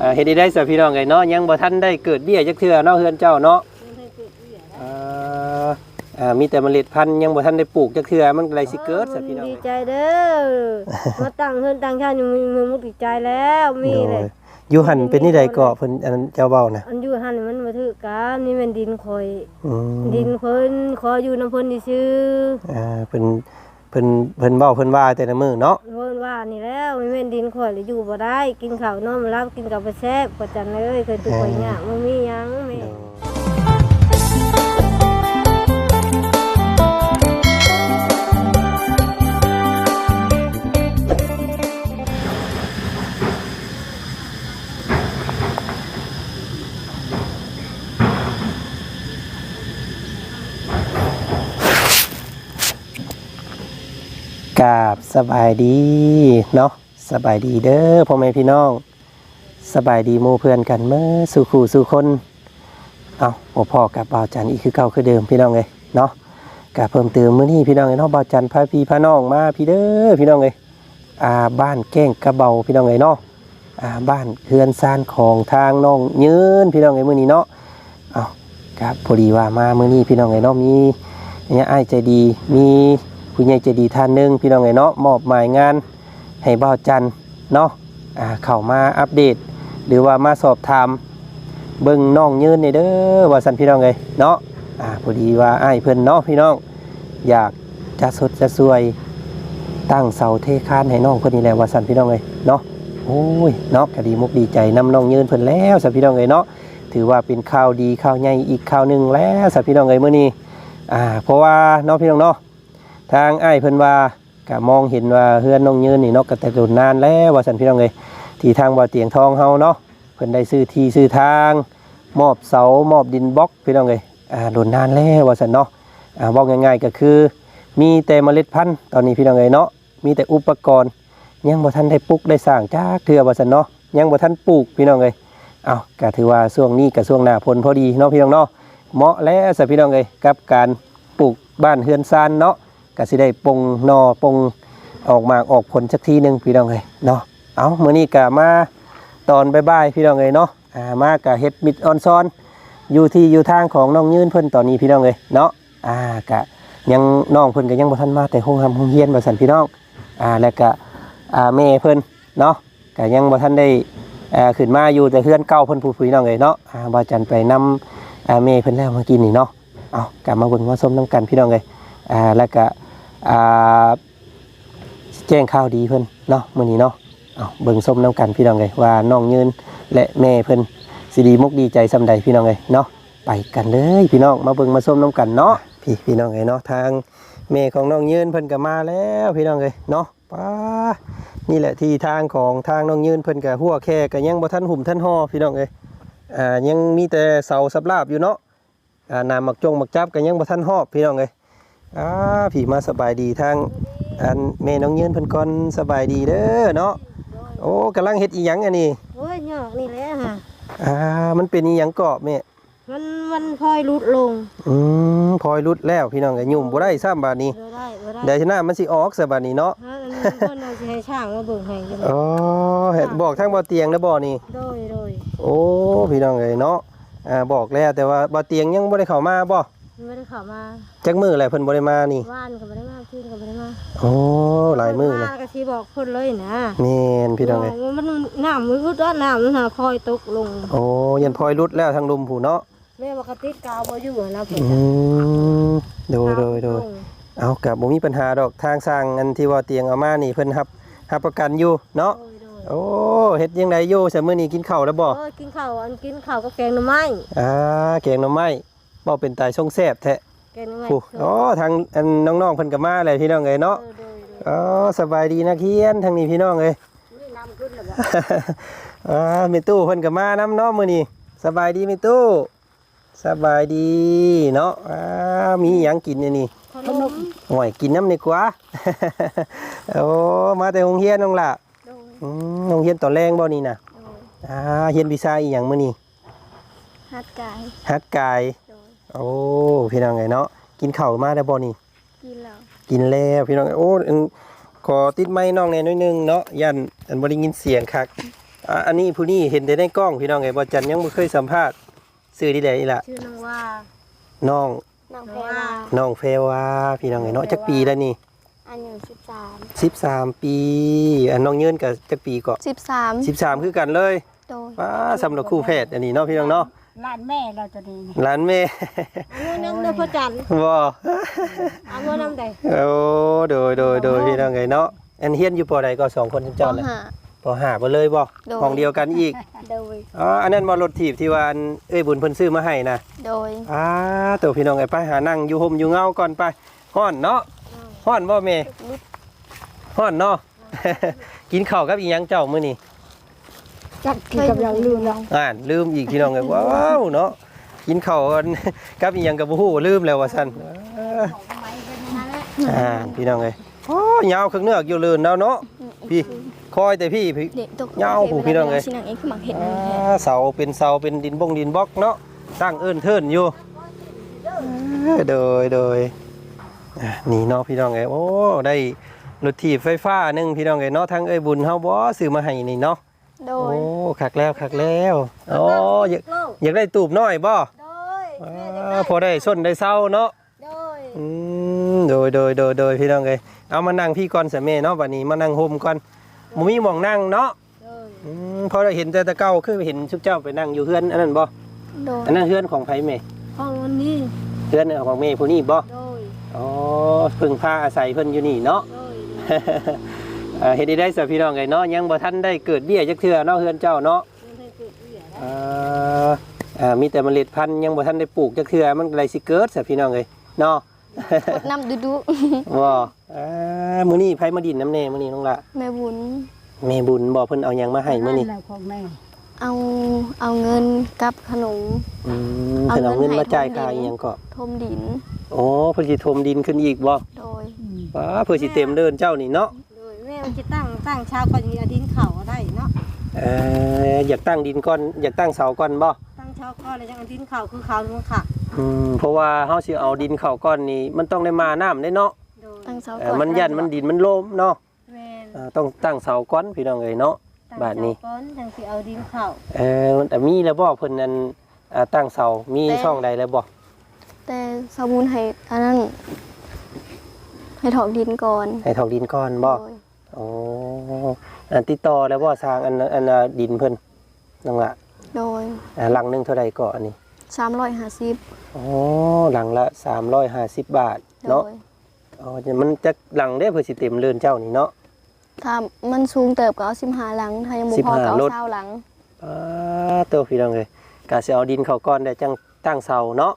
อ่าเฮ็ดได้ซะพี่น้องไงเนาะยังบ่ทันได้เกิดเบี้ยจักเทื่อเนาะเฮือนเจ้าเนาะอ่าอ่ามีแต่เมล็ดพันธุ์ยังบ่ทันได้ปลูกจักเทื่อมันก็เลยสิเกิดซะพี่น้องดีใจเด้อ มาตั้งเฮือนตั้งชาติอยู่มีมือมุกดีใจแล้วมีเลยโดยอยู่หันเป็นนี่ใดเกาะเพิ่นอันนั้นเจ้าเว้านะอันอยู่หันมันมาถือกันนี่เป็นดินคอย อืมดินเพิ่นขออยู่น้ำเพิ่นซื่ออ่าเพิ่น เพิ่นเพิ่นเว้าเพิ่นว่าแต่ละมื้อเนาะเพิ่นว่านี่แล้วไม่เป็นดินคอยเลยอยู่บ่ได้ กินข้าวนอนมารับกินกับไปแซ่บประจันเลยเคยตุกข่อยยากบ่มีหยังแม่ กราบสบายดีเนาะสบายดีเด้อพ่อแม่พี่น้อง สบายดีหมู่เพื่อนกันเมื่อสู่ขู่สู่คนเอาโอพ่อกับบ่าวจันอีกคือเก่าคือเดิมพี่น้องเลยเนาะกะเพิ่มเติมเมื้อนี้พี่น้องเลยเนาะบ่าวจันพาพี่พาน้องมาพี่เด้อพี่น้องเลยอ่าบ้านแก้งกระเบาพี่น้องเลยเนาะอ่าบ้านเฮือนซานของทางน้องยืนพี่น้องเลยเมื้อนี้เนาะเอากับพอดีว่ามาเมื้อนี้พี่น้องเลยเนาะมีเนี่ยไอ้ใจดีมี ผู้ใหญ่ใจดีท่านหนึ่งพี่น้องเลยเนาะมอบหมายงานให้บ่าวจันเนาะอ่าเข้ามาอัปเดต หรือว่ามาสอบถามเบิ่งน้องยืนนี่เด้อว่าสันพี่น้องเลยเนาะอ่าพอดีว่าไอ้เพิ่อนเนาะพี่น้องอยากจะสดจะสวยตั้งเสาเทคานให้น้องเพิ่นนี่แหละว่าสันพี่น้องเลยเนาะโอ้ยเนาะก็ดีมุกดีใจนำน้องยืนเพิ่นแล้วสันพี่น้องเลยเนาะถือว่าเป็นข่าวดีข่าวใหญ่อีกข่าวหนึ่งแล้วสันพี่น้องเลยมื้อนี้อ่าเพราะว่าเนาะพี่น้องเนาะ ทางไอ้เพิ่นว่าก็มองเห็นว่าเฮือนน้องยืนนี่เนาะก็แต่โดนนานแล้วว่าสันพี่น้องเลยที่ทางบ่อเตียงทองเฮาเนาะเพิ่นได้ซื้อที่ซื้อทางมอบเสามอบดินบล็อกพี่น้องเลยอ่าโดนนานแล้วว่าสันเนาะอ่าบอกง่ายๆก็คือมีแต่เมล็ดพันธุ์ตอนนี้พี่น้องเลยเนาะมีแต่อุปกรณ์ ยังบ่ทันได้ปลูกได้สร้างจากเทื่อว่าสันเนาะยังบ่ทันปลูกพี่น้องเลยเอาก็ถือว่าช่วงนี้กับช่วงหน้าฝนพอดีเนาะพี่น้องเนาะเหมาะแล้วสิพี่น้องเลยกับการปลูกบ้านเฮือนซานเนาะ ก็สิได้ปงนอปงออกมากออกผลสักทีหนึ่งพี่น้องเลยเนาะเอาเมื้อนี้ก็มาตอนบ่ายๆพี่น้องเอ้ยเนาะอ่ามากะเฮ็ดมิดออนซอน อยู่ที่อยู่ทางของน้องยื่นเพิ่นตอนนี้พี่น้องเอ้ยเนาะอ่ากะยังน้องเพิ่นก็ยังบ่ทันมาแต่โรงทำโรงเรียนว่าซั่นพี่น้องอ่าแล้วก็อ่าแม่เพิ่นเนาะก็ยังบ่ทันได้อ่าขึ้นมาอยู่แต่เฮือนเก่าเพิ่นผู้พี่น้องเอ้ยเนาะอ่าบ่จันไปนำอ่าแม่เพิ่นแล้วมากินนี่เนาะเอากลับมาเบิ่งมาชมนํกันพี่น้องเอ้ยอ่าแล้วก็ อ่าแจ้งข่าวดีเพิ่นเนาะมื้อนี้เนาะเอาเบิ่งส้มน้ำกันพี่น้องเลยว่าน้องยืนและแม่เพิ่นสิดีมุกดีใจสำใดพี่น้องเลยเนาะไปกันเลยพี่น้องมาเบิ่งมาส้มน้ำกันเนาะพี่พี่น้องเลยเนาะทางแม่ของน้องยืนเพิ่นก็มาแล้วพี่น้องเลยเนาะป้านี่แหละที่ทางของทางน้องยืนเพิ่นก็หัวแค่ก็ยังบ่ทันหุ่มทันห่อพี่น้องเลยอ่ายังมีแต่เสาสับลาบอยู่เนาะอ่าน้ำหมักจงหมักจับก็ยังบ่ทันหอบพี่น้องเลย อ่าพี่มาสบายดีทางอันแม่น้องยืนเพิ่นก่อนสบายดีเด้อเนาะโอ้กำลังเฮ็ดอีหยังอันนี้โอ้ยยอกนี่แหละฮะอ่ามันเป็นอีหยังเกาะแม่มันมันพลอยลุดลงอืมพลอยรุดแล้วพี่น้องก็ยุ่มบ่ได้ซ้ำบาดนี้บ่ได้บ่ได้เดี๋ยวชนะมันสิออกซะบาดนี้เนาะฮะอันนี้เพิ่นเอาสิให้ช่างมาเบิ่งให้จังอ๋อเฮ็ดบอกทางบ่เตียงแล้วบ่นี่โดยโดยโอ้พี่น้องเอ้ยเนาะอ่าบอกแล้วแต่ว่าบ่เตียงยังบ่ได้เข้ามาบ่ ไม่ได้เข้ามาจักมื้อแล้วเพิ่นบ่ได้มานี่ว่านก็บ่ได้มาคืนก็บ่ได้มาโอ้หลายมื้อเลยมาก็สิบอกเพิ่นเลยนะแม่นพี่น้องเอ้ยว่ามันน้ำมันรุดแล้วน้ำมันหาพลอยตกลง โอ้ยันพลอยรุดแล้วทางลุมผู้เนาะแม่ว่ากระติดกาวบ่อยู่นะเพิ่นอืมโดยโดยโดยเอากับบ่มีปัญหาดอกทางสร้างอันที่ว่าเตียงเอามานี่เพิ่นรับรับประกันอยู่เนาะโดยโดยโอ้เฮ็ดยังไงอยู่ซะมื้อนี้กินข้าวแล้วบ่เออกินข้าวอันกินข้าวกับแกงหน่อไม้อ่าแกงหน่อไม้ บ่เป็นตายช่องแซ่บแท้แกงหน่อไม้ผู้อ๋อทางอันน้องๆเพิ่นก็มาแล้วพี่น้องเอ้ยเนาะเออโดยโดยอ๋อสบายดีนะเคียนทางนี้พี่น้องเอ้ย นี่น้ำขึ้นแล้วบ่อ่าแม่ตู้เพิ่นก็มานํเนาะมื้อนี้สบายดีแม่ตู้สบายดีเนาะอ่ามีหยังกินเนี่ยนี่ขนมโอ้ยกินน้ำดีกว่า โอ้มาแต่โรงเรียนน้องล่ะโดยอืมโรงเรียนตอนแรงบ่นี่นะโดยอ่าเรียนวิชาอีหยังมื้อนี้ฮัดกายฮัดกาย โดยโอ้พี่น้องไงเนาะกินข้าวมาได้วบ่นี่กินแล้วกินแล้วพี่น้องโอ้อันขอติดไม้น้องแหน่หน้อยหนึงเนาะยันอันบ่ได้ยินเสียงคักอะอันนี้ผู้นี้เห็นแต่ในกล้องพี่น้องไงบ่จันยังบ่เคยสัมภาษณ์ชื่อที่ใดนี่ล่ะชื่อน้องว่าน้องน้องน้เพองวาว่าน้องเฟวาพี่น้องไงเนาะจักปีแล้วนี่อายุสิบสาม13ปีอันน้องยืนก็จักปีก็สิบสาม13คือกันเลยโดยว้าสำหรับคู่แพทย์อันนี้เนาะพี่น้องเนาะ ร้านแม่เราจะดีนี่หลานแม่อันนู้นนั่งเด้อพ่อจันทร์บ่เอาเงินนำได้โอ้โดยโดยโดยพี่น้องไงเนาะอันเฮียนอยู่ปอใดก็สองคนปเจ้าแหละห้า ปอหาบ่เลยบ่โดยห้องเดียวกันอีกโดย อ๋ออันนั้นบ่รถถีบที่ว่าอันเอ้ยบุญเพิ่นซื้อมาให้นะ โดย อ่าตัวพี่น้องไอ้ไปหานั่งอยู่ห่มอยู่เงาก่อนไปฮ้อนเนาะฮ้อนบ่แม่ฮ้อนเนาะ กินข้าวกับอีหยังเจ้ามื้อนี้ จักกินกับเราลืมเราอ่านลืมอีกพี่น้องเอ้ยว้าวเนาะกินข้าวกันกับอีหยังก็บ่ฮู้ลืมแล้วว่าซั่นอ่าพี่น้องเอ้ยโอ้ยาวข้างเนื้อกอยู่ลื่นแล้วเนาะพี่คอยแต่พี่พี่เด็กตกยาวหูพี่น้องเอ้ยชินังเองคือหมักเห็ดอ่นี่แท้าเสาเป็นเสาเป็นดินบงดินบล็อกเนาะตั้งเอิ้นเทินอยู่เออโดยโดยนี่เนาะพี่น้องเอ้ยโอ้ได้รถถีบไฟฟ้านึงพี่น้องเอ้ยเนาะทั้งเอ้ยบุญเฮาบ่ซื้อมาให้นี่เนาะ โดโอ้ยคักแล้วคักแล้วโอ้อยากโลกอยากได้ตูบน้อยบ่โดยอ่าพอได้ส้นได้เศร้าเนาะ โดยอืมโดยโดยโดยโดยพี่น้องเอ้ยเอามานั่งพี่ก่อนสะแม่เนาะบัดนี้มานั่งห่มก่อนบ่มีหม่องนั่งเนาะโดยอืมพอได้เห็นแต่ตะเก้าคือเห็นชุบเจ้าไปนั่งอยู่เฮือนอันนั้นบ่โดยอันนั้นเฮือนของไผแม่ห้องวันนี้เฮือนของแม่ผู้นี้บ่โดยอ๋อเพิ่งพาอาศัยเพิ่นอยู่นี่เนาะ โดย เอ่อเฮ็ดได้ได้สะพี่น้องไงเนาะยังบ่ทันได้เกิดเบี้ยจักเทื่อเนาะเฮือนเจ้าเนาะมันให้เกิดเหี้ยอ่าอ่ามีแต่เมล็ดพันธุ์ยังบ่ทันได้ปลูกจักเทื่อมันก็เลยสิเกิดสะพี่น้องเอ้ยเนาะกดน้ำดุดุว่าอ่ามื้อนี้ไผมาดินน้ำแน่มื้อนี้น้องละแม่บุญแม่บุญบอกเพิ่นเอาหยังมาให้มื้อนี้เราของแม่เอาเอาเงินกับขนมอืมเพิ่นเอาเงินมาจ่ายเอาค่าเงินให้อีหยังก็ทมดิน โอ้เพิ่นสิถมดินขึ้นอีกบ่โดยอืมว้าเพื่อสิเต็มเดินเจ้านี่เนาะ โดยแม่มันจะตั้งตั้งเช้าก่อนเอาดินเข่าได้เนาะเอ่ออยากตั้งดินก่อนอยากตั้งเสาก่อนบ่ตั้งเช้าก่อนเลยจังเอาดินเข่าคือเขาลงค่ะอืมเพราะว่าเฮาสิเอาดินเข้าก่อนนี่มันต้องได้มาน้ำได้เนาะโดยตั้งเสาเอ่ก่ออนมันยันมันดินมันโลมเนาะแม่นเอ่อต้องตั้งเสาก่อนพี่น้องเอ้ยเนาะ ตั้งบาทนี้เช้ก่อนจังสิเอาดินเข่าเออแต่มีแล้วบ่เพิ่นนั่นอ่าตั้งเสามีช่องใดแล้วบ่แต่สมุนให้อันนั้นให้ถอกดินก่อนให้ถอกดินก่อนบ่โดย อ๋ออันติดต่อแล้วบ่สร้างอันอันอ่าดินเพิ่นนั่นล่ะโดยอ่าหลังหนึงเท่าใดก็อันนี้สามร้อยห้าสิบอ๋อหลังละ350 บาทโดเนาะยอ๋อจะมันจะหลังได้เพื่อสิเต็มเรือนเจ้านี่เนาะ ถ้ามันสูงเติบก็เอาสิบหาหลัง ถ้ายังบ่พอ15ก็เอารถเศร้าหลัง อ่าตัวพี่น้องเลยกะสิเอาดินเข้าก่อนได้จังตั้งเสาเนาะ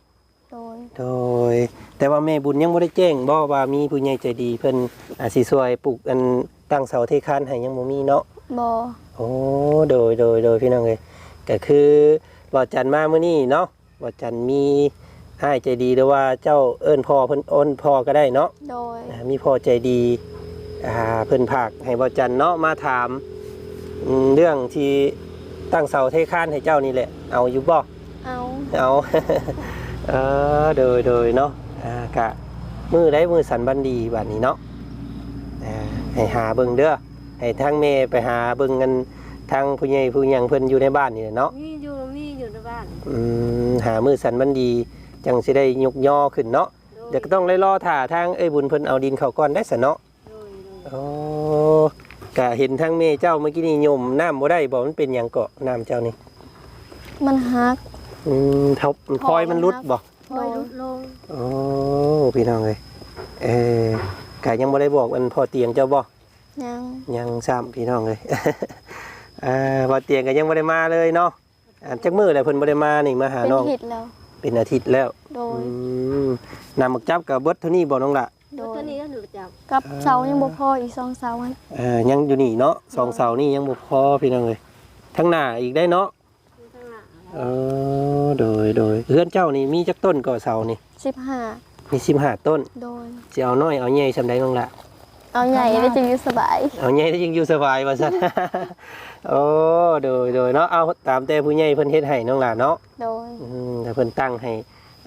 โดยโดย แต่ว่าแม่บุญยังบ่ได้แจ้งบ่ว่ามีผู้ใหญ่ใจดีเพิ่นอาจสิช่วยปลูกอันตั้งเสาเทคานให้ยังบ่มีเนาะบอโอ้โดยโดยโดยพี่น้องเลยก็คือบ่จันมามื้อนี้เนาะบ่จันมีอ้ายใจดีหรือว่าเจ้าเอิ้นพ่อเพิ่นอ้นพ่อก็ได้เนาะโดยอ่ามีพ่อใจดีอ่าเพิ่นภาคให้บ่จันเนาะมาถามอืมเรื่องที่ตั้งเสาเทคานให้เจ้านี่แหละ เอาอยู่บ่ เอา เอา เออโดยโดยเนาะอ่ากะมือได้มือสันบันดีบัดนี้เนาะอ่าให้หาเบิ่งเด้อให้ทางแม่ไปหาเบิ่งกันทางผู้ใหญ่ผู้หยังเพิ่นอยู่ในบ้านนี่แหละเนาะมีอยู่มีอยู่ในบ้านอืมหามือสันบันดีจังสิได้ยกย่อขึ้นเนาะโดยเดี๋ยวก็ต้องไล่รอถ่าทางเอ้ยบุญเพิ่นเอาดินเข้าก่อนได้ซะเนาะโดยโดยโอ้กะเห็นทางแม่เจ้าเมื่อกี้นี่ยมน้ำบ่ได้บ่มันเป็นหยังเกาะน้ำเจ้านี่มันฮัก อืมทับพลอยมันรุดบ่ปล่อยลดลงโอ้พี่น้องเลยเออกะยังบ่ได้บอกอันพอเตียงเจ้าบ่ยังยังซ้ำพี่น้องเลยอ่าพอเตียงก็ยังบ่ได้มาเลยเนาะอ่าจักมื้อแล้วเพิ่นบ่ได้มานี่มาหาเป็นน้องผิดแล้วเป็นอาทิตย์แล้วโดอืยมนำมักจับกับเบิดเท่านี้บ่น้องละโดตัวยนี้ก็หนูจับกับเสายังบ่พออีกสองเสาให้เอ่อยังอยู่นี่เนาะสองเสานี่ยังบ่พอพี่น้องเลยทั้งหน้าอีกได้เนาะอยู่ข้างหน้าเออ โดยโดยเฮือนเจ้านี่มีจักต้นก่อเสานี่สิบห้ามี15ต้นโดยสิเอาน้อยเอาใหญ่ซำใดน้องละเอาใหญ่ได้จะอยู่สบาย เอาใหญ่ได้ยังอยู่สบายว่าซั่นโอ้โดยโดยเนาะเอาตามแต่ผู้ใหญ่เพิ่นเฮ็ดให้น้องหล่ะเนาะโดยอืมแต่เพิ่นตั้งให้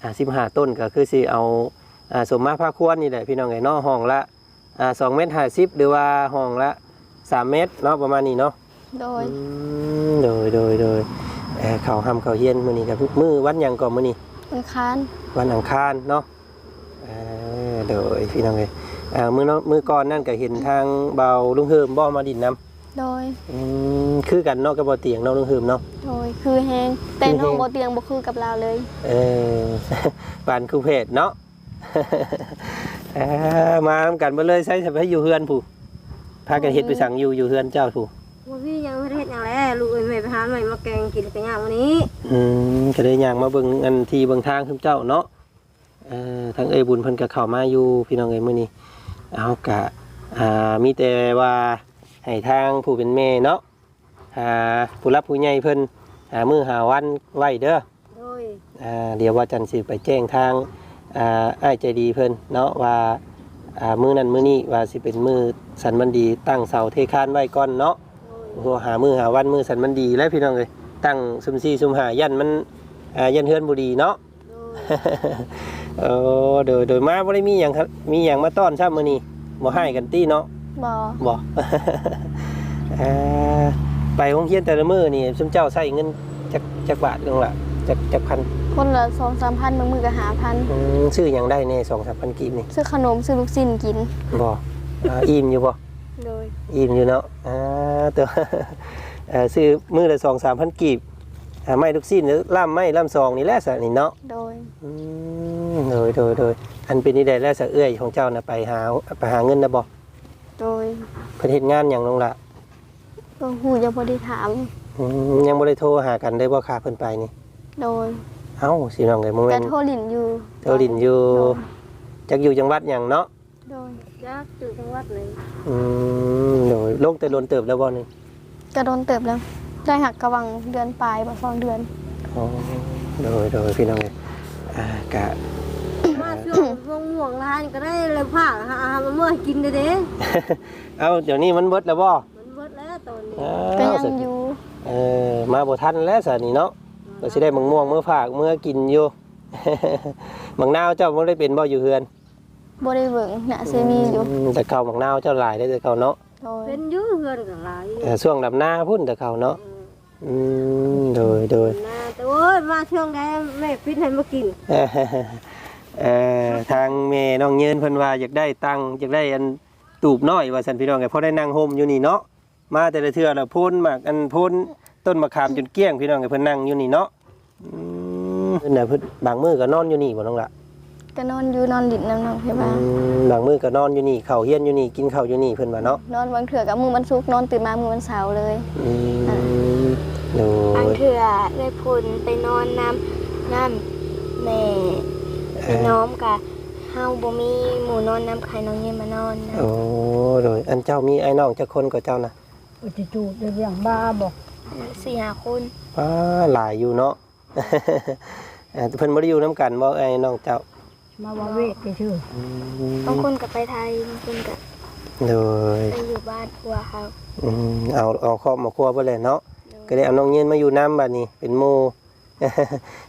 อ่า15ต้นก็คือสิเอาอ่าสมมาภาควรนี่แหละพี่น้องไอ้เนาะห้องละอ่า2เมตร50หรือว่าห้องละ3เมตรเนาะประมาณนี้เนาะโดยอืมโดยโดยโดย เอ่อเขาทำเขาเฮียนมื้อนี้กับมื้อวันหยังก่อนมื้อนี้มันค้านวันอังคารเนาะเอ่อโดยพี่น้องเอ้ยเอ่อมื้อเนาะมื้อก่อนนั่นก็เห็นทางเบาลุงเฮิมบ่มาดินน้ำโดยอืมคือกันเนาะกับบ่เตียงเนาะลุงเฮิมเนาะ โดยคือแฮงแต่คือแฮงน้องบ่เตียงบ่คือกับเราเลยเออ ปานคือเพศเนาะ เอ่อมาทำกันบ่เลยใช้สบายอยู่เฮือนผู้พากันเฮ็ดไปสั่งอยู่อยู่เฮือนเจ้าผู้บ่ พี่ยังบ่ได้เฮ็ดหยังแล้วลูกเอ้ยแม่ไปหาใหม่มาแกงกินกันยามวันนี้อืมก็เลยย่างมาเบิ่งอันที่เบิ่งทางคือเจ้าเนาะเอ่อทางเอ้ยบุญเพิ่นก็เข้ามาอยู่พี่น้องเอ้ยมื้อนี้เอากะอ่ามีแต่ว่าให้ทางผู้เป็นแม่เนาะหาผู้รับผู้ใหญ่เพิ่นหามื้อหาวันไว้เด้อ โดยอ่าเดี๋ยวว่าจันสิไปแจ้งทางอ่าอ้ายใจดีเพิ่นเนาะว่าอ่ามื้อนั้นมื้อนี้ว่าสิเป็นมื้อสันมันดีตั้งเสาเทคานไว้ก่อนเนาะ โดยโอ้หามื้อหาวันมื้อสันมันดีแล้วพี่น้องเอ้ยตั้งซุมซี่ซุมหายันมันอ่ายันเฮือนบ่ดีเนาะโดยเออโดยโดยมาบ่ได้มีหยังครับมีหยังมาต้อนซ้ำมื้อนี้บ่ให้กันตี้เนาะบ่บ่เอ่อไปโรงเรียนแต่ละมื้อนี่ซุมเจ้าใช้เงินจักจักบาทนึงล่ะจักจักพันคนละ2-3,000บางมื้อก็5,000อืมซื้อหยังได้แน่2-3,000กีบนี่ซื้อขนมซื้อลูกชิ้นกินบ่อ่าอิ่มอยู่บ่ โดยอิ่มอยู่เนาะอ่าแต่ว่าเอ่อซื้อมื้อละ2-3,000กีบอ่าไม้ลูกชิ้นหรือล่ามไม้ล่ามซองนี่แหละซะนี่เนาะโดยอืมโดยโดยโดยอันเป็นนี่ได้แล้วซะเอื้อยของเจ้าน่ะไปหาไปหาเงินนะบ่โดยเพิ่นเฮ็ดงานหยังลงล่ะก็ฮู้ยังบ่ได้ถาม อืมยังบ่ได้โทรหากันได้บ่ค่ะเพิ่นไปนี่โดยเอ้าสิน้องเอ้ยบ่แต่แม่นโทรลินอยู่ เจ้าดินอยู่จักอยู่จังหวัดหยังเนาะ โดยจักอยู่จังหวัดเลยอืมโดยลงแต่ลนเติบแล้วบ่นี่ก็โดนเติบแล้ว ได้หักกระวังเดือนปลายบ่สองเดือนอ๋อโดยโดยพี่น้องเอ้ยอ่ากะ มาช่วงช่วงห่วงร้านก็ได้เลยผ้าหามาเมื่อกินเด้เด้เอ้าเดี๋ยวนี้มันเบิดแล้วบ่มันเบิดแล้วตอนนี้อ้ก็าวยังอยู่เออมาบ่ทันแล้วซะนี่เนาะก็สิได้มังม่วงมื้อฝากมื้อกินอยู่ มังนาวเจ้าบ่ได้เป็นบ่อยู่เฮือน บ่ได้เบิ่งน่ะสิมีอยู่มแต่เก่ามังนาวเจ้าหลายได้แต่เก่าเนาะโดยเป็นอยื้อเงินกับหลายเออช่วงดำหน้าพุ่นแต่เก่าเนาะอืมโดยโดยนาแต่โอ้ยมาช่วงใดแม่ฟิตให้มากินเอ่อเอ่อทางเมน้องเยินเพิ่นว่าอยากได้ตังค์อยากได้อันตูบน้อยว่าสันพี่น้องไงเพราะได้นั่งห่มอยู่นี่เนาะมาแต่ละเทื่อละพ่นหมากอันพ่นต้นมะขามจนเกลี้ยงพี่น้องไงเพิ่นนั่งอยู่นี่เนาะอืมเพิ่นน่ะเพิ่นบางมื้อก็นอนอยู่นี่บ่น้องละ ก็นอนอยู่นอนหลินน้ำน้องพี่อืบ้านมบางมื้อก็นอนอยู่นี่เข้าวเฮียนอยู่นี่กินข้าวอยู่นี่เพิ่นว่าเนาะนอนวันเถื่อกับมือมันสุกร์นอนตื่นมามือมันเสาร์เลยอืมโดบางยเถื่อได้พุนไปนอนน้ำน้ำแม่ไปน้อมกะเฮาบ่มีหมู่นอนน้ำไข่น้องเย็นมานอนนะโอ้โดยอันเจ้ามีไอ้น้องจักคนก็เจ้านะอุจจูดเรื่องบ้าบอกสี่ห้าคนว้าหลายอยู่เนาะ เอ่อเพิ่นบ่ได้อยู่นํกันบ่ไอ้น้องเจ้า มาว่าเวทไปชื่อบางคนก็ไปไทยบางคนก็โดยไปอยู่บ้านพัวเขาอืมเอาเอาครอบมาครัวไปเลยเนาะก็ได้เอาน้องเย็นมาอยู่น้ำบัดนี้เป็นหมู่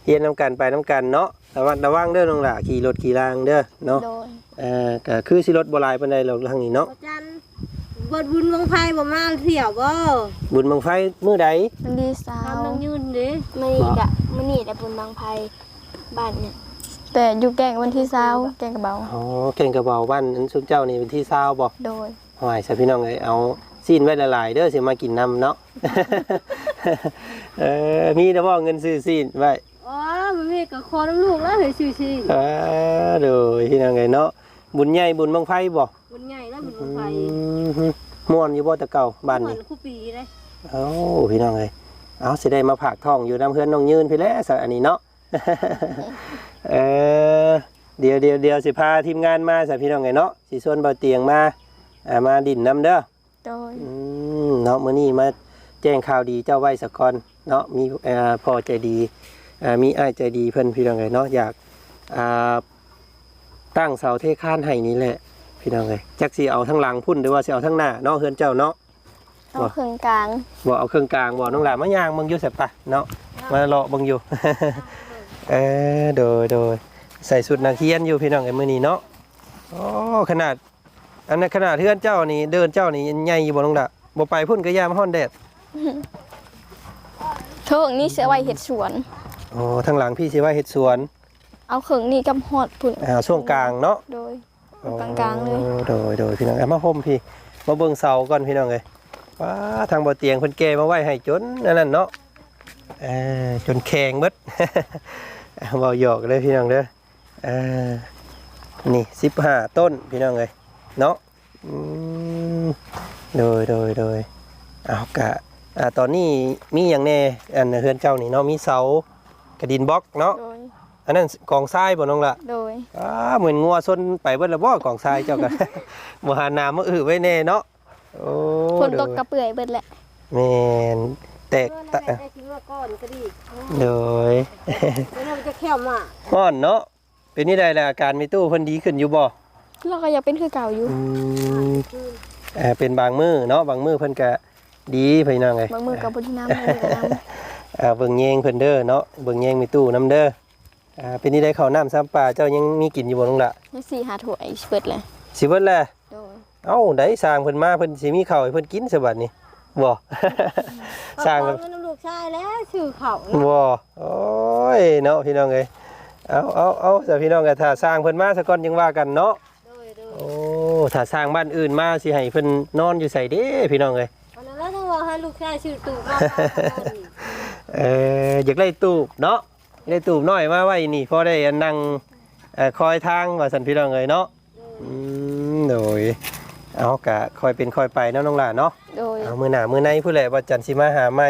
เฮียนน้ำกันไปน้ำกันเนาะระวังระวังเด้อน้องหล่ะขี่รถขี่รางเด้อเนาะโดยเอ่อก็คือสิรถบ่หลายปานใดหรอกทางนี้เนาะอาจารย์เบิดบุญบังไฟบ่มาเที่ยวบ่บุญบังไฟมื้อใดมันดีสาทำวนังยืนเด้มันนี่กะมันนี่แต่บุญบางไพบ้านเนี่ย แต่อยู่แกงวันที่เช้าแกงกระเบาอ๋อเก่งกระเบาบ้านอันสุนเจ้านี่เป็นที่ซาวบ่โดยหอยใส่พี่น้องเอ้ยเอาซีนไว้ละลายเด้อสิมากินน้ำเนาะเออมีแต่บ่เงินซื้อซีนไว้อ๋อมันมีกับคอน้ำลูกแล้วเฮ้ยซื่อเออโดยพี่น้องเอ้ยเนาะบุญใหญ่บุญบังไฟบ่ๆบุญใหญ่แล้วบุญบังไฟอืมม่วนอยู่บ่แตะเก่าบ้านเหมืนี่อนคู่ปีเลยเอ้าพี่น้องเอ้ยเอาสิได้มาผากท้องอยู่น้ำเพื่อนน้องยืนพี่แหล้วซะอันนี้เนาะ เออเดี๋ยวเดี๋ยวเดี๋ยวสิพาทีมงานมาซะพี่น้องเอ้ยเนาะสิชวนเบาเตียงมาอ่ามาดินน้ำเด้อโดยอืมเนาะมื้อนี้มาแจ้งข่าวดีเจ้าไว้สักก่อนเนาะมีเอ่อพ่อใจดีอ่ามีอ้ายใจดีเพิ่นพี่น้องเอ้ยเนาะอยากอ่าตั้งเสาเทคานให้นี่แหละพี่น้องเอ้ยจักสิเอาทั้งหลังพุ่นหรือว่าสิเอาทั้งหน้าเนาะเฮือนเจ้าเนาะ ต้องเครื่องกลางบ่เอาเครื่องกลางบ่น้องหลานมาย่างเบิ่งอยู่เสร็จปะเนาะมาเลาะเบิ่งอยู่ เออโดยโดยใส่สุดนักเรียนอยู่พี่น้องไอ้มื้อนี้เนาะโอ้ขนาด อันนั้นขนาดเฮือนเจ้านี่เดินเจ้านี่ใหญ่อยู่บ่น้องละบ่ไปพุ่นก็ยามฮ้อนแดดเถิงนี่เสือไว้เห็ดสวน โอ้ทางหลังพี่สิว่าเฮ็ดสวนเอาเขิงนี่กับฮอดพุ่นอ่าช่วงกลางเนาะโดยกลางๆเลย โอ้โดยโดยพี่น้องเอามาห่มพี่ มาเบิ่งเสาก่อนพี่น้องเอ้ยว้าทางบ่เตียงเพิ่นแก้มาไว้ให้จนนั่นนั่นเนาะเออ จนแข็งเบิดเว้าหยอกเลยพี่น้องเด้อเออนี่15ต้นพี่น้องเอ้ยเนาะอืมโดยโดยโดยเอากะอ่าตอนนี้มีหยังแน่อันเฮือนเจ้านี่เนาะมีเสากระดินบล็อกเนาะโดยอันนั้นกองทรายบ่น้องละโดยอ้าเหมือนงัวซนไปเบิดและบ่กองทรายเจ้ากันบ่หาน้ำมาอื้อไว้แน่เนาะโอ้ฝนตกกระเปื่อยเบิดแหละแม่น แตกเพื่อนตะนั่นแหละได้กินว่าก้อนก็ดีโดยแล้วมันจะแค่วมาฮ้อนเนาะเป็นนี่ได้แล้วอาการมีตู้เพิ่นดีขึ้นอยู่บ่เราก็ยังเป็นคือเก่าอยู่อืมเอ่อเป็นบางมื้อเนาะบางมื้อเพิ่นก็ดีพี่น้องเอ้ยบางมือกับบนที่น้ำมือกับน้อ่าเบิ่งแยงเพิ่นเด้อเนาะเบิ่งแยงมีตู้นํเด้ออ่าเป็นนี่ได้ข้าวน้ำซ้ำปลาเจ้ายังมีกินอยู่บ่น้องละำยังสี่หาถ้วยเปิดเลยสิเบิดแล้วโดยเอ้าได้สร้างเพิ่นมาเพิ่นสิมีข้าวให้เพิ่นกินซะบัดนี้ บ่สร้างเอกับเงินลูกชายแล้วชื่อเขาบ่โอ้ยเนาะพี่น้องเอ้ยเอาเอาเอาแต่พี่น้องก็ถ้าสร้างเพิ่นมาซะก่อนยังว่ากันเนาะโดยโดยโอ้ถ้าสร้างบ้านอื่นมาสิให้เพิ่นนอนอยู่ไสเด้พี่น้องเอ้ยวันนั้นเราต้องว่าให้ลูกชายชื่อตู่มาบ้านนี่เอออยากได้ตูบเนาะอยากได้ตูบน้อยมาไว้นี่พอได้อันนั่งเอ่อคอยทางว่าซั่นพี่น้องเอ้ยเนาะอืมโดย เอากะคอยเป็นคอยไปเนาะน้องหลานเนาะโดยเอามือหน้ามือในผู้แหละว่าจันทร์สิมาหาใหม่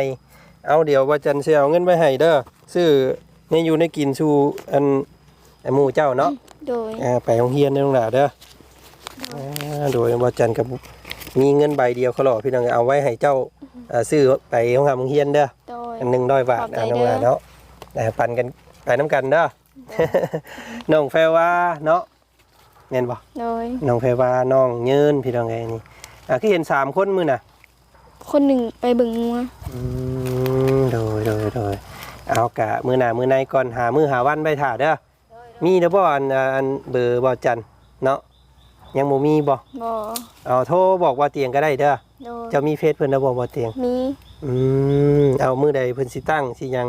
เอาเดี๋ยวว่าจันทร์สิเอาเงินไปให้เด้อซื้อในอยู่ในกินชูอันอันหมู่เจ้าเนาะโดยอ่าไปโรงเรียนในโรงหลาเด้ออ่าโดยว่าจันทร์กับมีเงินใบเดียวเขาหล่อพี่น้องเอาไว้ให้เจ้าอ่าซื้อไปโรงเรียนเด้อโดย อันหนึ่งร้อยบาทขอบใจอ่าน้องหลาเด้อ เนาะอ่าปันกันไปน้ำกันเด้อน้องแฟว่าเนาะ เน่นบ่โดยน้องแฟว่าน้องยืนพี่น้องไงนี่อ่าคือเห็นสามคนมือน่ะคนหนึ่งไปเบิ่งงัวอืมโดยโดยโดยเอากะมือหน้ามือในก่อนหามือหาวันไปถ่าเด้อมีเด้อบ่อันอันเบอร์บ่จันเนาะยังบ่มีบ่บ่เอาโทรบอกว่าเตียงก็ได้เด้อโดยเจะมีเฟซเพิ่นแล้วบ่บ่เตียง มีอืมเอามือใดเพิ่นสิตั้งสิยัง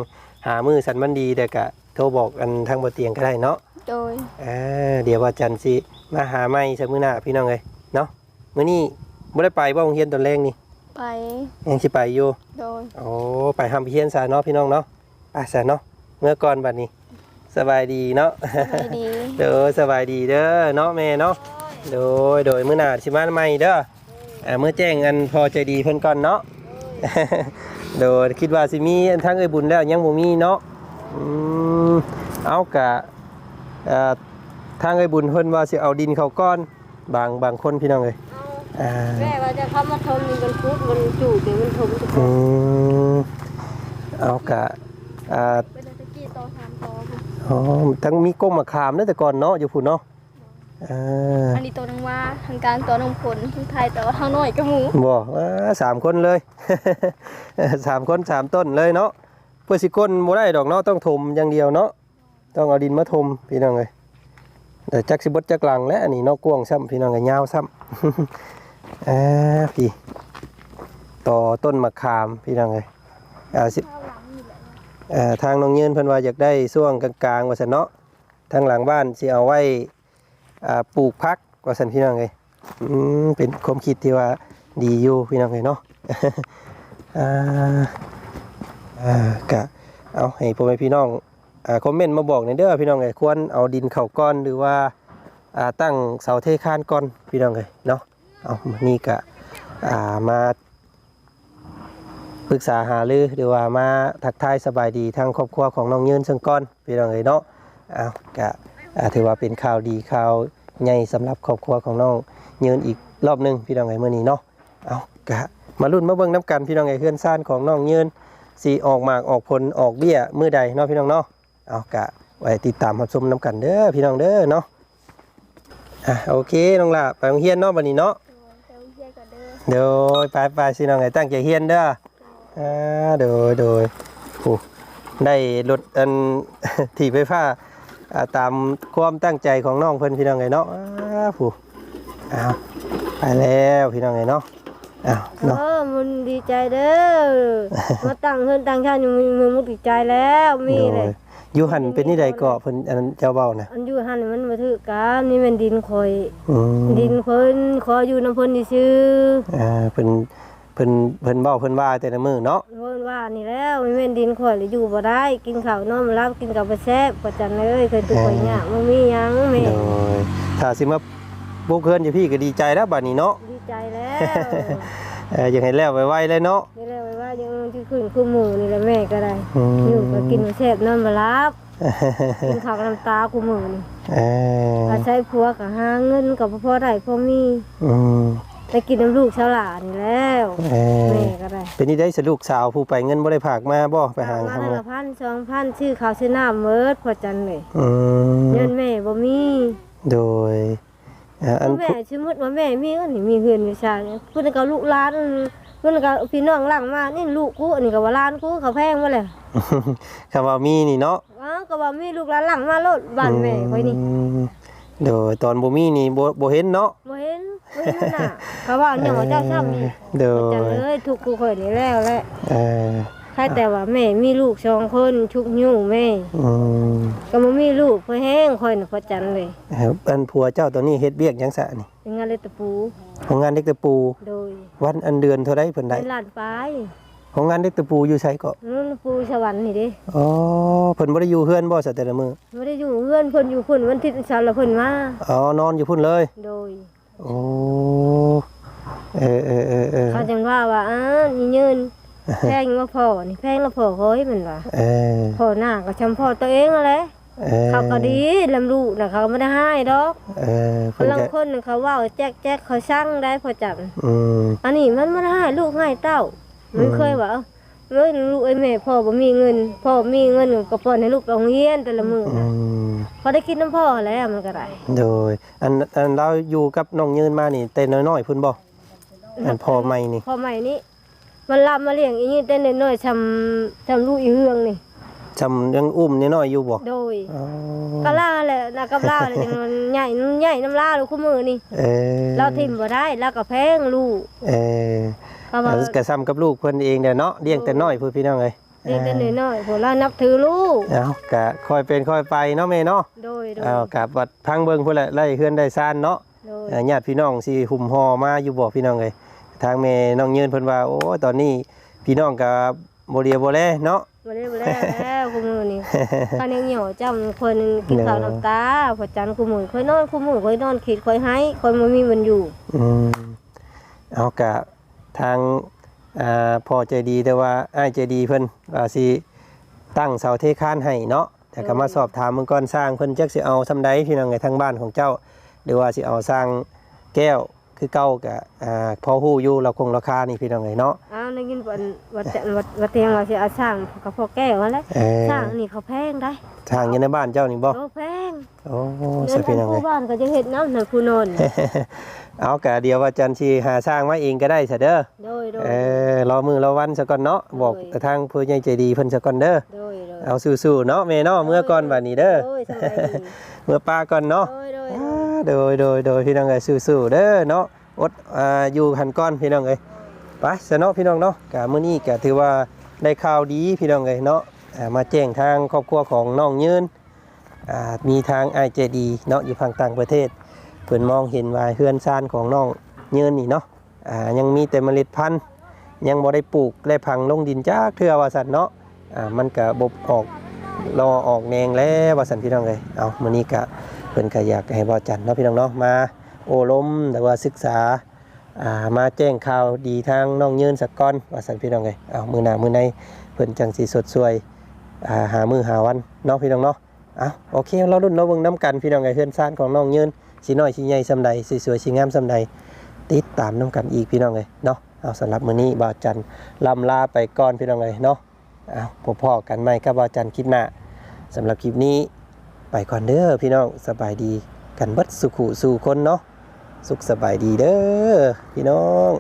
หามือสันมันดีเด้อกะโทรบอกอันทางบ่เตียงก็ได้เนาะ โดยอ่าเดี๋ยวว่าจันสิมาหาใหม่ซะมื้อหน้าพี่น้องเอ้ยเนาะมื้อนี้บ่ได้ไปบ่โรงเรียนตอนแรกนี่ไป ยังสิไปอยู่โดย โอ้ไปทำเพียนซะเนาะพี่น้องเนาะไปซะเนาะเมื่อก่อนบัดนี้ สบายดีเนาะ ไปดี เด้อสบายดีเด้อเนาะแม่เนาะโดยโดยมื้อหน้าสิมาใหม่เด้ออ่าเมื่อแจ้งอันพอใจดีเพิ่นก่อนเนาะ โดยคิดว่าสิมีอันทางเอ้ยบุญแล้วยังบ่มีเนาะอืมเอากะอ่า ทางเอ้ยบุญเพิ่นว่าสิเอาดินเข้าก้อนบางบางคนพี่น้องเอ้ยอ่าแม่ว่าจะเข้ามาทมมีมันพุดมันจูดเดี๋ยวมันทมทุกคอืนมเอากะอ่าเป็นตะกี้โตสามโตอ๋อทั้งมีก้มมะขามเด้อแต่ก่อนเนาะอยู่พุ่นเนาะอ่าอันนี้โตนังว่าทางกลางโตนังผลทางไทยแต่ว่าทางน้อยก็หมูบ่อ่าสามคนเลยสามคนสามต้นเลยเนาะเพื่อสิก้นบ่ได้ดอกเนาะต้องถมอย่างเดียวเนาะ ต้องเอาดินมาถมพี่น้องเอ้ยแต่จักสิบดจักหลังและอันนี้นาะกว้างซ้ำพี่น้องก็ยยาวซ้ำอ่าพี่ต่อต้นมะขามพี่น้องเอ้ยอ่าสิอ่อทางน้องเงินเพิ่นว่าอยากได้ช่วงกลางๆว่าซั่นเนาะทางหลังบ้านสิเอาไว้ปลูกพักว่าซั่นพี่น้องเอ้ยเป็นความคิดที่ว่าดีอยู่พี่น้องเลยเนาะอ่าอ่ากะเอาให้พ่อแม่พี่น้อง คอมเมนต์มาบอกในเด้อพี่น้องเลยควรเอาดินเข่าก้อนหรือว่าตั้งเสาเทคานก้อนพี่น้องเลยเนาะเอานี่กะมาปรึกษาหารือหรือว่ามาทักทายสบายดีทางครอบครัวของน้องยืนซึ่งก้อนพี่น้องเลยเนาะเอากะถือว่าเป็นข่าวดีข่าวใหญ่สำหรับครอบครัวของน้องยืนอีกรอบหนึงพี่น้องไงเมื่อนี้เนาะเอากะมารุ่นมาเบิ่งน้ำกันพี่น้องไงเพื่อนซ่านของน้องยืนสีออกหมากออกผลออกเบี้ยมือใดเนาะพี่น้องเนาะ เอากะไว้ติดตามรับชมน้ำกันเด้อพี่น้องเด้อเนาะอะโอเคน้องล่ะไปโรงเรียนเนาะบัดนี้เนาะเดี๋ยวไปไปสิน้องไงตั้งใจเฮียนเด้ออ่าโดยโดยโอ้ได้รถอันที่ไฟฟ้าอ่าตามความตั้งใจของน้องเพิ่นพี่น้องไงเนาะอ้าผู้อ้าวไปแล้วพี่น้องไงเนาะอ้าวเนาะเออมันดีใจเด้อมาตั้งเฮือนตั้งชาติอยู่มีมือมุกดีใจแล้วมีโดเลยย อยู่หันเป็นนี่ใดเกาะเพิ่นอันนั้นเจ้าเว้านะอันอยู่หันมันมาถือกันนี่มันดินคอย อืมดินเพิ่นขออยู่น้ำเพิ่นซื่ออ่าเพิ่นเพิ่นเพิ่นเว้าเพิ่นว่าแต่ละมื้อเนาะเพิ่นว่านี่แล้วมีแม่นดินคอยเลยอยู่บ่ได้ กินข้าวนอนบ่หลับกินกับบ่แซ่บประจันเลยเคยตุกข่อยยากบ่มีหยังแม่โดยถ้าสิมาบุกเฮือนอยู่พี่ก็ดีใจแล้วบัดนี้เนาะดีใจแล้วเอ่ออยากให้แล้วไวๆเลยเนาะนี่แหละไว้ว่า ยังที่ขึ้นคือหมูนี่แหละแม่ก็ได้อืม อยู่ก็กินบ่แซ่บนอนบ่หลับ กินข้าวกับน้ำตากูมือนี่เอออาศัยผัวก็หาเงินก็บ่พอได้พอมีอืมไปกินน้ำลูกชาวหลานนี่แล้วเออแม่ก็ได้เป็นนี่ได้สลูกสาวผู้ไปเงินบ่ได้ผากมาบ่ไปหามาทำได้งานละพันสองพันชื่อข้าวชื่อน้ำเมิดพอจันเลยอืมเงินแม่บ่มีโดยอ่าอันแม่ชื่อมุดว่าแม่มีก็นี่มีเฮือนมีชาเนี่ยเพิ่นก็ลูกหลาน เพิ่นก็พี่น้องหลังมานี่ลูกกูอันนี้ก็ว่าหลานกูเขาแพงมาเลยคำว่ามีนี่เนาะอ้าวก็ว่ามีลูกหลานหลังมาโลดบ้านแม่ไว้นี่อืมโดยตอนบ่มีนี่บ่บ่เห็นเนาะ บ่เห็นบ่เห็นน่ะเขาว่าเนี่ยว่าเจ้าซ้ำนี่โดจังยเลยทุกกูข่อยนี่แล้วแหละเออใครแต่ว่าแม่มีลูกสองคนชุกยู่แม่ อืมก็บ่มีลูกเพื่อแห้งข่อยน่ะพอจันเลยครับอันผัวเจ้าตอนนี้เฮ็ดเวียกหยังซะนี่เป็นงานเลยตะปู ของงานเด็กตะปู โดยวันอันเดือนเท่าใดเพิ่นได้เป็นหลานปลายของงานเด็กตะปูอยู่ไสก็นู่นปูสวรรค์นี่เด้อ๋อเพิ่นบ่ได้อยู่เฮือนบ่ซะแต่ละมื้อไม่ได้อยู่เพื่อนเพิ่นอยู่เพิ่นวันที่สามละเพิ่นมาอ๋อนอนอยู่พุ่นเลย โดยโอ้เออเออเออเออเขาจังว่าว่าอ้านี่ยืนแพงว่าพ่อนี่แพงละพ่อเฮ้ยมันว่าเออพ่อหน้าก็ชำพ่อตัวเองนั่นแหละ เออเขาก็ดีลำลูกน่ะเขาไม่ได้ให้ดอกเออเพิ่นบางก็คนน่ะเขาเว่าแจ๊กแจ๊กเขาช่างได้พอจับอืม อันนี้มันไม่ได้ให้ลูกให้เต้ามันเคยว่าเอ้าเอ้ยลูกไอ้แม่พ่อบ่มีเงิน พ่อมีเงินก็ป้อนให้ลูกไปโรงเรียนแต่ละมื้ออืน่ะม พอได้กินน้ำพ่อแล้วมันก็ได้โดย อันอันเราอยู่กับน้องยืนมานี่แต่น้อยๆพุ่นบ่อันพ่อใหม่นี่ พ่อใหม่นี้มันรับมาเลี้ยงอีนี่แต่น้อยๆชำชำลูกอีเฮืองนี่ จำยังอุ้มน้อยๆอยู่บ่โดยอ๋อกะล่าแหละนะกับล่าเลยจังมันใหญ่ใหญ่น้ำลาลูกคู่มือนี่เออเราทิมบ่ได้แล้วก็แพงลูกเออเขาว่าแล้วก็ซ้ำกับลูกเพิ่นเองเด้อเนาะเลี้ยงแต่น้อยพุ่นพี่น้องเอ้ยเด็กแต่น้อยๆพวกเรานับถือลูกเอาก็ค่อยเป็นค่อยไปเนาะแม่เนาะโดยโดยเอากับวัดพังเบิ่งพุ่นแหละไล่เฮือนได้ซ่านเนาะโดยเอ่อญาติพี่น้องสิหุ่มห่อมาอยู่บ่พี่น้องเอ้ยทางแม่น้องยืนเพิ่นว่าโอ้ตอนนี้พี่น้องก็บ่เรียบ่แลเนาะ บ่ได้บ่ได้แล้วคู่มือนี่คันยังเหี่ยวจำคนกินข้าวน้ำตาพอจันทร์คู่มือค่อยนอนคู่มือค่อยนอนคิดค่อยให้ค่อยบ่มีมันอยู่อืมเอากะทางอ่าพ่อใจดีแต่ว่าอ้ายใจดีเพิ่นว่าสิตั้งเสาเทคานให้เนาะแต่ก็มาสอบถามเมืองก่อนสร้างเพิ่นจักสิเอาซำใดพี่น้องไงทางบ้านของเจ้า หรือว่าสิเอาสร้างแก้วคือเก่ากะอ่าพอฮู้อยู่เราคงราคานี่พี่น้องไงเนาะอ้าว ได้ยินว่าว่าจะว่าว่าเตียงว่าสิเอาสร้างกับพ่อแก้วนั่นแหละเออสร้างนี่เขาแพงได้ทางอยู่ในบ้านเจ้านี่บ่โอ้แพงโอ้เงิสินพี่น้ทาองงไง ผู้บ้านก็จะเฮ็ดน้ำหนักผู้นอนเอากะเดียวว่าจันทีหาสร้างมาเองก็ได้ซะเด้อโดยโดย เออรอมือรอวันซะก่อนเนาะบอกโดยแต่ทางผู้ใหญ่ใจดีเพิ่นซะก่อนเด้อโดยโดยเอาสู้ๆเนาะแม่เนาะเมื่อก่อนบัดนี้เด้อโดยสบายดีเมื่อป้าก่อนเนาะ โดยโดย อ่าโดยโดยโดยพี่น้องเอ้ยสู้ๆเด้อเนาะอดอ่าอยู่หันก่อนพี่น้องเอ้ย ไปซะเนาะพี่น้องเนาะกะมื้อนี้ก็ถือว่าได้ข่าวดีพี่น้องเอ้ยเนาะมาแจ้งทางครอบครัวของน้องยืนมีทางไอเจดีเนาะอยู่ทางต่างประเทศเพิ่อนมองเห็นว่าเฮือนซานของน้องยืนนี่เนาะยังมีแต่เมล็ดพันธุ์ยังบ่ได้ปลูกได้พังลงดินจ้าเทื่อว่าซั่นเนาะมันก็บบออกรอออกแนงแล้วว่าซั่นพี่น้องเอ้ยเอามื้อนี้ก็เพิ่อนก็อยากให้บ่จันเนาะพี่น้องเนาะมาโอ้ล้มแต่ว่าศึกษา มาแจ้งข่าวดีทางน้องยืนสกก่อนว่าซั่นพี่น้องเอ้ยเอามือหนามือในเพิ่นจังสิสดสวยอ่าหามือหาวันเนาะพี่น้องเนาะเอาโอเคเรารุ่นเราเบิ่งนํกันพี่น้องเอ้ยเฮือนซ่านของน้องยืนสีน้อยสีใหญ่สำใดสีสวยสีงามสำใดติดตามน้ำกันอีกพี่น้องเลยเนาะเอาสำหรับมื้อนี้บ่าวจันลำลาไปก่อนพี่น้องเลยเนาะเอาพบพ่อกันใหม่กับบ่าวจันคลิปหน้าสำหรับคลิปนี้ไปก่อนเด้อพี่น้องสบายดีกันเบิดสุขุสู่คนเนาะ สุขสบายดีเด้อพี่น้อง